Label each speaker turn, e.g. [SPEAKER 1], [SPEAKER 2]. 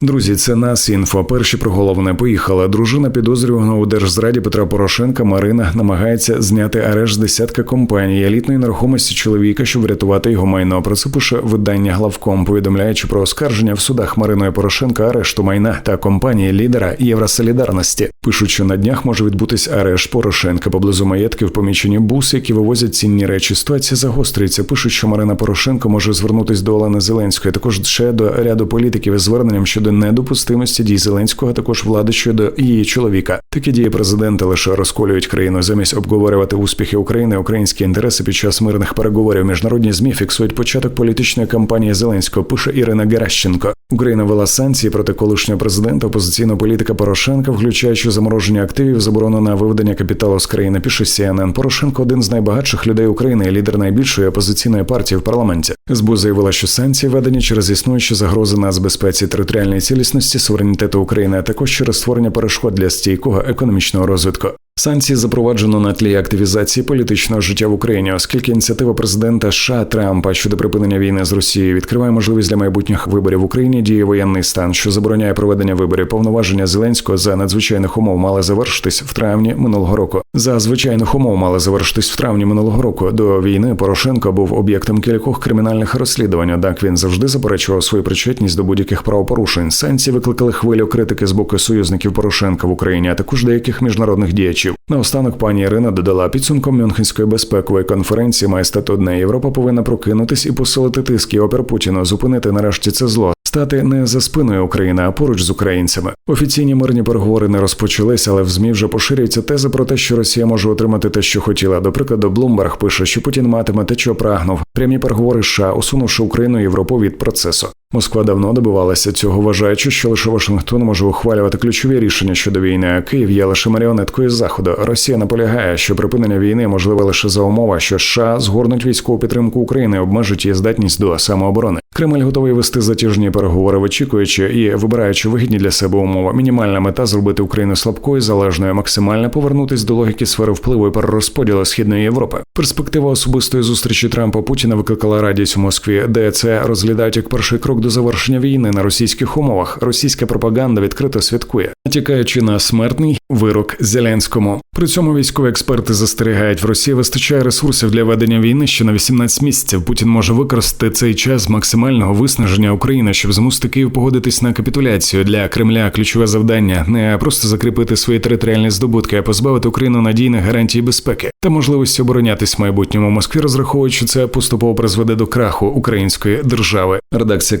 [SPEAKER 1] Друзі, це нас інфо. Перші про головне поїхала. Дружина підозрюваного у держзраді Петра Порошенка Марина намагається зняти арешт з десятка компаній елітної нерухомості чоловіка, щоб врятувати його майно. Про це пише видання главком, повідомляючи про оскарження в судах Мариною Порошенка арешту майна та компанії лідера Євросолідарності. Пишуть, що на днях може відбутись арешт Порошенка поблизу маєтків помічені буси, які вивозять цінні речі. Ситуація загострюється. Пишуть, що Марина Порошенко може звернутись до Олени Зеленської, також ще до ряду політиків із зверненням щодо недопустимості дій Зеленського, а також влади щодо її чоловіка. Такі дії президента лише розколюють країну замість обговорювати успіхи України, українські інтереси під час мирних переговорів. Міжнародні змі фіксують початок політичної кампанії Зеленського. Пише Ірина Геращенко. Україна вела санкції проти колишнього президента, опозиційного політика Порошенка, включаючи замороження активів, заборону на виведення капіталу з країни. Пише CNN. Порошенко один з найбагатших людей України, лідер найбільшої опозиційної партії в парламенті. СБУ заявила, що санкції введені через існуючі загрози нацбезпеці, територіальної цілісності, суверенітету України, а також через створення перешкод для стійкого економічного розвитку. Санкції запроваджено на тлі активізації політичного життя в Україні, оскільки ініціатива президента США Трампа щодо припинення війни з Росією відкриває можливість для майбутніх виборів в Україні. Діє воєнний стан, що забороняє проведення виборів. Повноваження Зеленського за надзвичайних умов мали завершитись в травні минулого року. За звичайних умов мали завершитись в травні минулого року. До війни Порошенко був об'єктом кількох кримінальних розслідувань. Однак він завжди заперечував свою причетність до будь-яких правопорушень. Санкції викликали хвилю критики з боку союзників Порошенка в Україні, а також деяких міжнародних діячів. Наостанок пані Ірина додала підсумком Мюнхенської безпекової конференції має стати одне. Європа повинна прокинутись і посилити тиск і опір Путіну, зупинити нарешті це зло. Стати не за спиною України, а поруч з українцями. Офіційні мирні переговори не розпочались, але в змі вже поширюється теза про те, що Росія може отримати те, що хотіла. До прикладу, Блумберг пише, що Путін матиме те, що прагнув. Прямі переговори США, усунувши Україну і Європу від процесу. Москва давно добивалася цього, вважаючи, що лише Вашингтон може ухвалювати ключові рішення щодо війни, а Київ є лише маріонеткою заходу. Росія наполягає, що припинення війни можливе лише за умова, що США згорнуть військову підтримку України, обмежить її здатність до самооборони. Кремль готовий вести затяжні переговори, вичікуючи і вибираючи вигідні для себе умови. Мінімальна мета зробити Україну слабкою, залежною, максимально повернутись до логіки сфери впливу і перерозподілу східної Європи. Перспектива особистої зустрічі Трампа Путіна викликала радість у Москві, де це розглядають як перший крок до завершення війни на російських умовах. Російська пропаганда відкрито святкує, натякаючи на смертний вирок Зеленському. При цьому військові експерти застерігають, в Росії вистачає ресурсів для ведення війни ще на 18 місяців. Путін може використати цей час максимального виснаження України, щоб змусити Київ погодитись на капітуляцію для Кремля. Ключове завдання не просто закріпити свої територіальні здобутки, а позбавити Україну надійних гарантій безпеки та можливості оборонятись в майбутньому. Москві розраховують, що це поступово призведе до краху української держави. Редакція